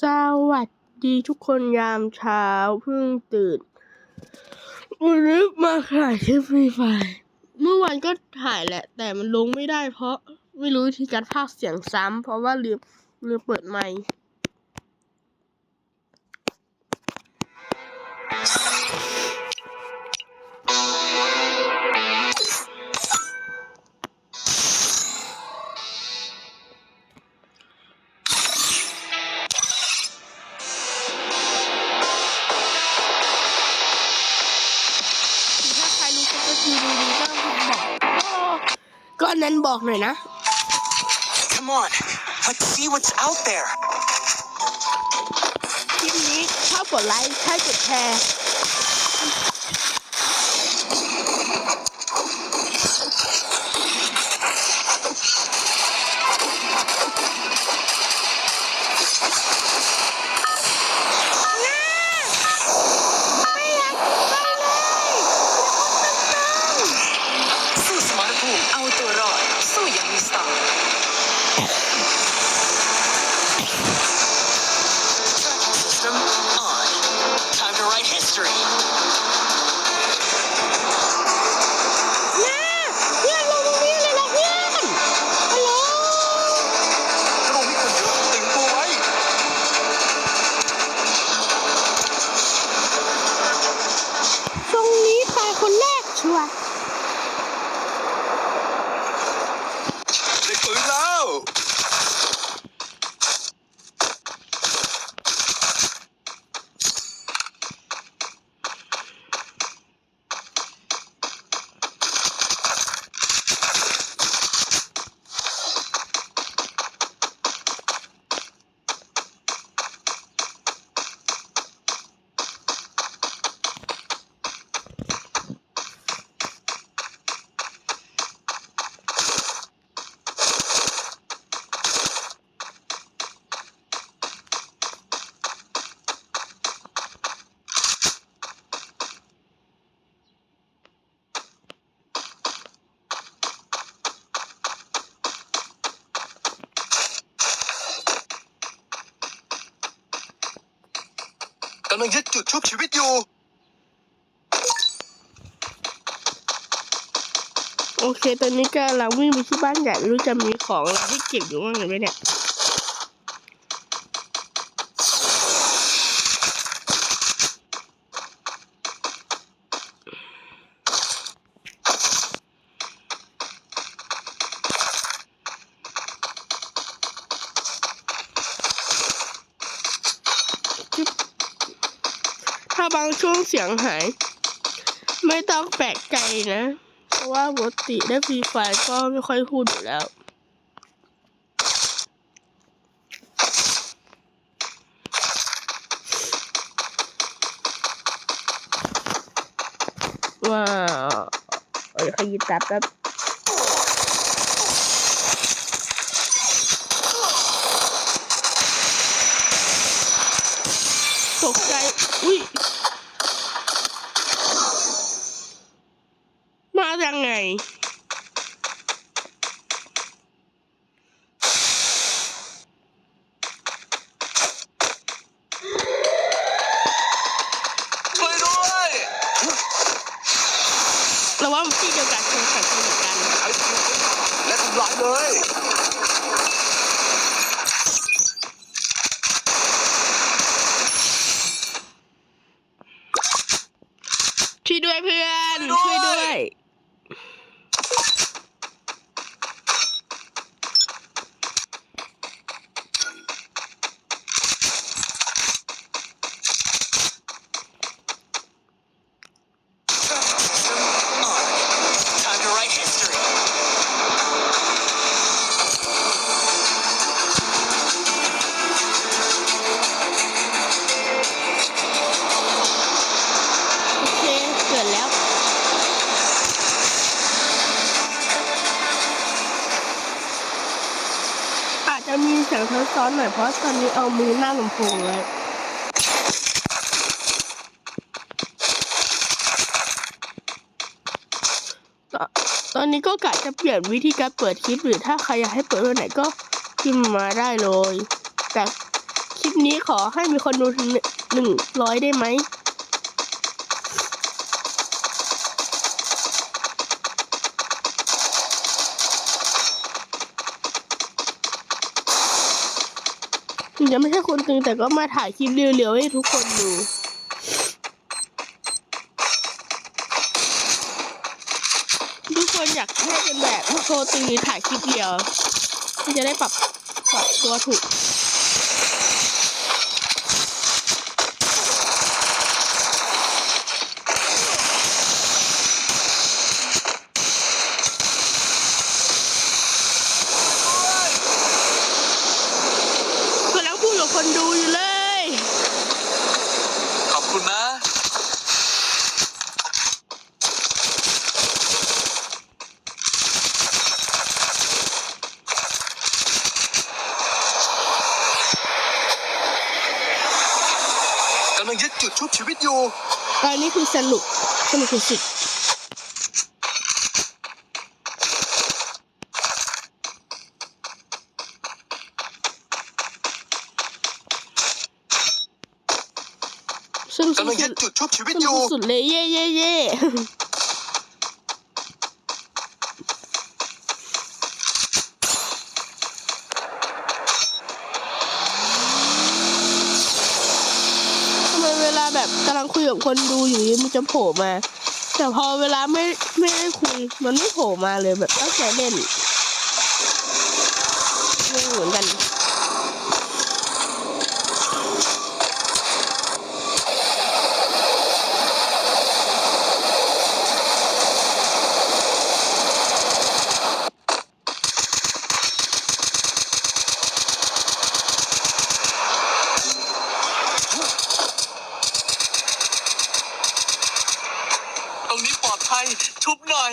สวัสดีทุกคนยามเช้าเพิ่งตื่นวันนี้มาถ่ายคลิปฟรีไฟล์เมื่อวานก็ถ่ายแหละ แต่มันลงไม่ได้เพราะไม่รู้วิธีการพากเสียงซ้ำเพราะว่าลืมลืมเปิดไมค์ นั้นบอกหน่อยนะ Come on, let's see what's out there. คลิปนี้ถ้ากดไลค์ถ้ากดแชร์ำลังยึดจุดชุบชีวิตอยู่ โอเค ตอนนี้ก็เราวิ่งไปที่บ้านใหญ่ไม่รู้จะมีของอะไรที่เก็บอยู่บ้างหรือไม่เนี่ย บางช่วงเสียงหาย ไม่ต้องแปลกใจนะ เพราะว่าปกติได้ฟรีไฟล์ก็ไม่ค่อยพูดอยู่แล้วว้าวเอ้ยขยิบตาแป๊บ จะมีเสียงซ้อนๆหน่อยเพราะตอนนี้เอามือหน้าลำโพงไว้ตอนตอนนี้ก็กะจะเปลี่ยนวิธีการเปิดคลิปหรือถ้าใครอยากให้เปิดวันไหนก็พิมพ์มาได้เลย แต่คลิปนี้ขอให้มีคนดูถึงหนึ่งร้อยได้ไหม ถึงจะไม่ใช่คนตึงแต่ก็มาถ่ายคลิปเรียวๆให้ทุกคนดูทุกคนอยากให้เป็นแบบโชว์ตึงถ่ายคลิปเดียวที่จะได้ปรับปรับตัวถูกำลังพูดกับคนดูอยู่เลย ขอบคุณนะ กำลังยึดจุดชุบชีวิตอยู่ อันนี้คือสรุปสรุปคือสิบสนุกกำลังสุยึดดจุดชุบชีวิตสอนุยู่ กสุดเลยเย่เย่เย่ทำไมเวลาแบบกำลังคุ ยกับคนดูอยู่ดีมันจะโผล่มา แต่พอเวลาไม่ไม่ได้คุย มันไม่โผล่มาเลยแบบตั้งใจเล่นไม่เหมือนกัน ต ชัย ชุบหน่อย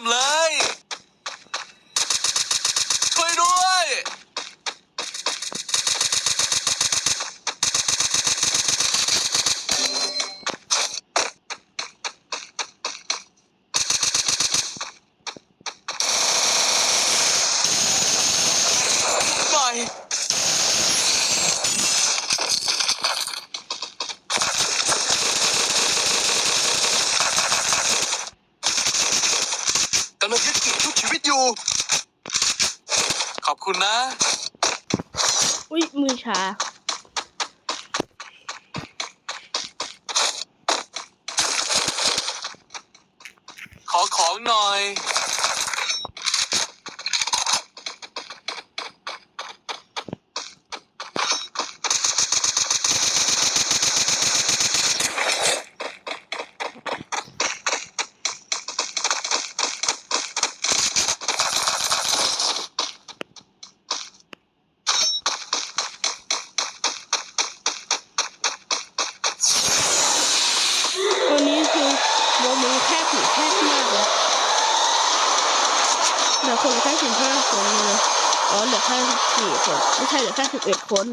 มเลำลังยึดติดทุกชีวิตอยู่ ขอบคุณนะ อุ้ยมือชา ขอของหน่อย 51 คน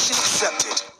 Mission accepted.